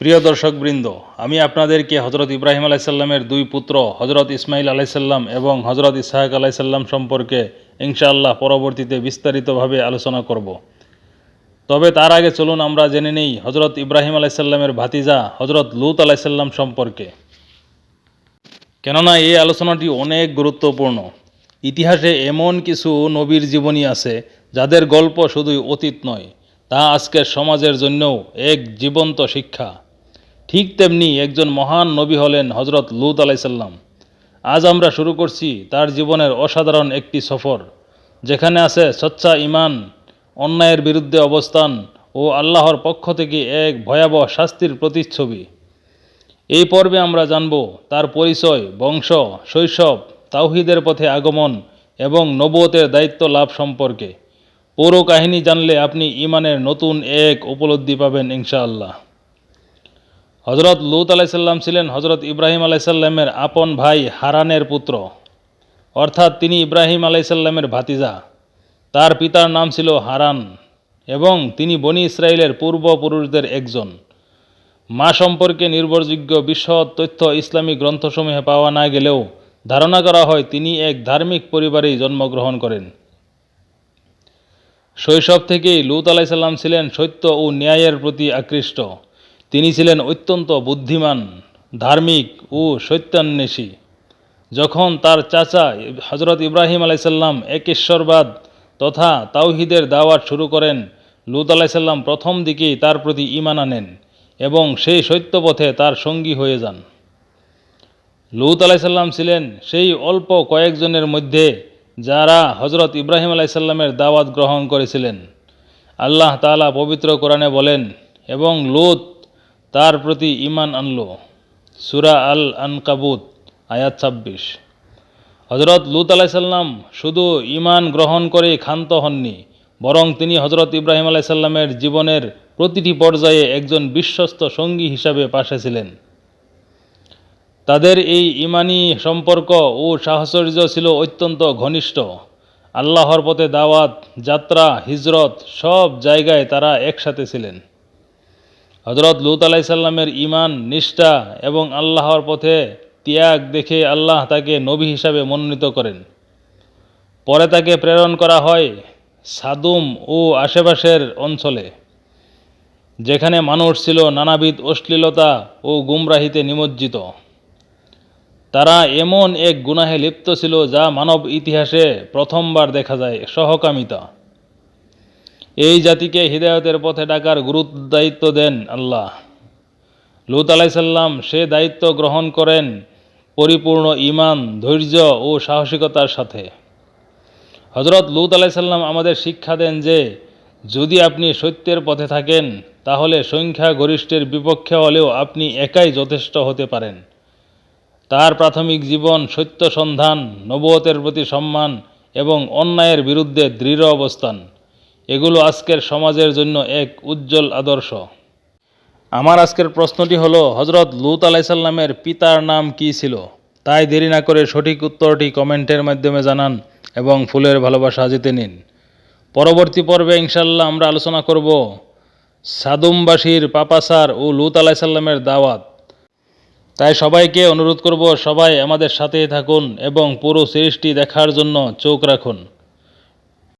প্রিয় দর্শকবৃন্দ, আমি আপনাদেরকে হজরত ইব্রাহিম আলাইসাল্লামের দুই পুত্র হজরত ইসমাইল আলাইসাল্লাম এবং হজরত ইসাহাক আলাইসাল্লাম সম্পর্কে ইনশাআল্লাহ পরবর্তীতে বিস্তারিতভাবে আলোচনা করব। তবে তার আগে চলুন আমরা জেনে নেই হজরত ইব্রাহিম আলাইসাল্লামের ভাতিজা হজরত লুত আলাইসাল্লাম সম্পর্কে। কেননা এই আলোচনাটি অনেক গুরুত্বপূর্ণ। ইতিহাসে এমন কিছু নবীর জীবনী আছে, যাদের গল্প শুধুই অতীত নয়, তা আজকের সমাজের জন্যও এক জীবন্ত শিক্ষা। ঠিক তেমনি একজন মহান নবী হলেন হজরত লুত আলাইসাল্লাম আজ আমরা শুরু করছি তার জীবনের অসাধারণ একটি সফর, যেখানে আছে সচ্চা ইমান অন্যায়ের বিরুদ্ধে অবস্থান ও আল্লাহর পক্ষ থেকে এক ভয়াবহ শাস্তির প্রতিচ্ছবি। এই পর্বে আমরা জানব তার পরিচয়, বংশ, শৈশব, তাওহিদের পথে আগমন এবং নবতের দায়িত্ব লাভ সম্পর্কে। পুরো কাহিনী জানলে আপনি ইমানের নতুন এক উপলব্ধি পাবেন ইনশাআল্লাহ। হজরত লুত আলাইসাল্লাম ছিলেন হজরত ইব্রাহিম আলাইসাল্লামের আপন ভাই হারানের পুত্র। অর্থাৎ তিনি ইব্রাহিম আলাইসাল্লামের ভাতিজা। তার পিতার নাম ছিল হারান এবং তিনি বনি ইসরায়েলের পূর্বপুরুষদের একজন। মা সম্পর্কে নির্ভরযোগ্য বিশদ তথ্য ইসলামী গ্রন্থসমূহে পাওয়া না গেলেও ধারণা করা হয় তিনি এক ধার্মিক পরিবারেই জন্মগ্রহণ করেন। শৈশব থেকেই লুত আলাইসাল্লাম ছিলেন সত্য ও ন্যায়ের প্রতি আকৃষ্ট। তিনি ছিলেন অত্যন্ত বুদ্ধিমান, ধার্মিক ও সত্যান্বেষী যখন তার চাচা হজরত ইব্রাহিম আলাইসাল্লাম এক ঈশ্বরবাদ তথা তাওহিদের দাওয়াত শুরু করেন, লুত আলাইসাল্লাম প্রথম দিকেই তার প্রতি ইমান আনেন এবং সেই সত্যপথে তার সঙ্গী হয়ে যান। লুত আলাইসাল্লাম ছিলেন সেই অল্প কয়েকজনের মধ্যে যারা হজরত ইব্রাহিম আলাইসাল্লামের দাওয়াত গ্রহণ করেছিলেন। আল্লাহ তালা পবিত্র কোরআনে বলেন, এবং লুত তার প্রতি ইমান আনল। সুরা আল আনকাবুত আয়াত ছাব্বিশ। হজরত লুত আলাইসাল্লাম শুধু ইমান গ্রহণ করে ক্ষান্ত হননি, বরং তিনি হজরত ইব্রাহিম আলাইসাল্লামের জীবনের প্রতিটি পর্যায়ে একজন বিশ্বস্ত সঙ্গী হিসাবে পাশে ছিলেন। তাদের এই ইমানি সম্পর্ক ও সাহচর্য ছিল অত্যন্ত ঘনিষ্ঠ। আল্লাহর পথে দাওয়াত, যাত্রা, হিজরত সব জায়গায় তারা একসাথে ছিলেন। হজরত লুত আলাইসাল্লামের ইমান নিষ্ঠা এবং আল্লাহর পথে ত্যাগ দেখে আল্লাহ তাকে নবী হিসাবে মনোনীত করেন। পরে তাকে প্রেরণ করা হয় সাদুম ও আশেপাশের অঞ্চলে, যেখানে মানুষ ছিল নানাবিধ অশ্লীলতা ও গুমরাহিতে নিমজ্জিত। তারা এমন এক গুনাহে লিপ্ত ছিল যা মানব ইতিহাসে প্রথমবার দেখা যায় সহকামিতা। এই জাতিকে হৃদায়তের পথে ডাকার গুরুত্ব দায়িত্ব দেন আল্লাহ। লুত আলাইসাল্লাম সে দায়িত্ব গ্রহণ করেন পরিপূর্ণ ইমান ধৈর্য ও সাহসিকতার সাথে। হজরত লুত আলাইসাল্লাম আমাদের শিক্ষা দেন যে, যদি আপনি সত্যের পথে থাকেন, তাহলে সংখ্যা গরিষ্ঠের বিপক্ষে হলেও আপনি একাই যথেষ্ট হতে পারেন। তার প্রাথমিক জীবন, সত্য সন্ধান নবতের প্রতি সম্মান এবং অন্যায়ের বিরুদ্ধে দৃঢ় অবস্থান। এগুলো আজকের সমাজের জন্য এক উজ্জ্বল আদর্শ। আমার আজকের প্রশ্নটি হলো হজরত লুত আলাইসাল্লামের পিতার নাম কি ছিল? তাই দেরি না করে সঠিক উত্তরটি কমেন্টের মাধ্যমে জানান এবং ফুলের ভালোবাসা জিতে নিন। পরবর্তী পর্বে ইনশাল্লাহ আমরা আলোচনা করব সাদুমবাসীর পাপাসার ও লুত আলাইসাল্লামের দাওয়াত। তাই সবাইকে অনুরোধ করব, সবাই আমাদের সাথেই থাকুন এবং পুরো সিরিজটি দেখার জন্য চোখ রাখুন।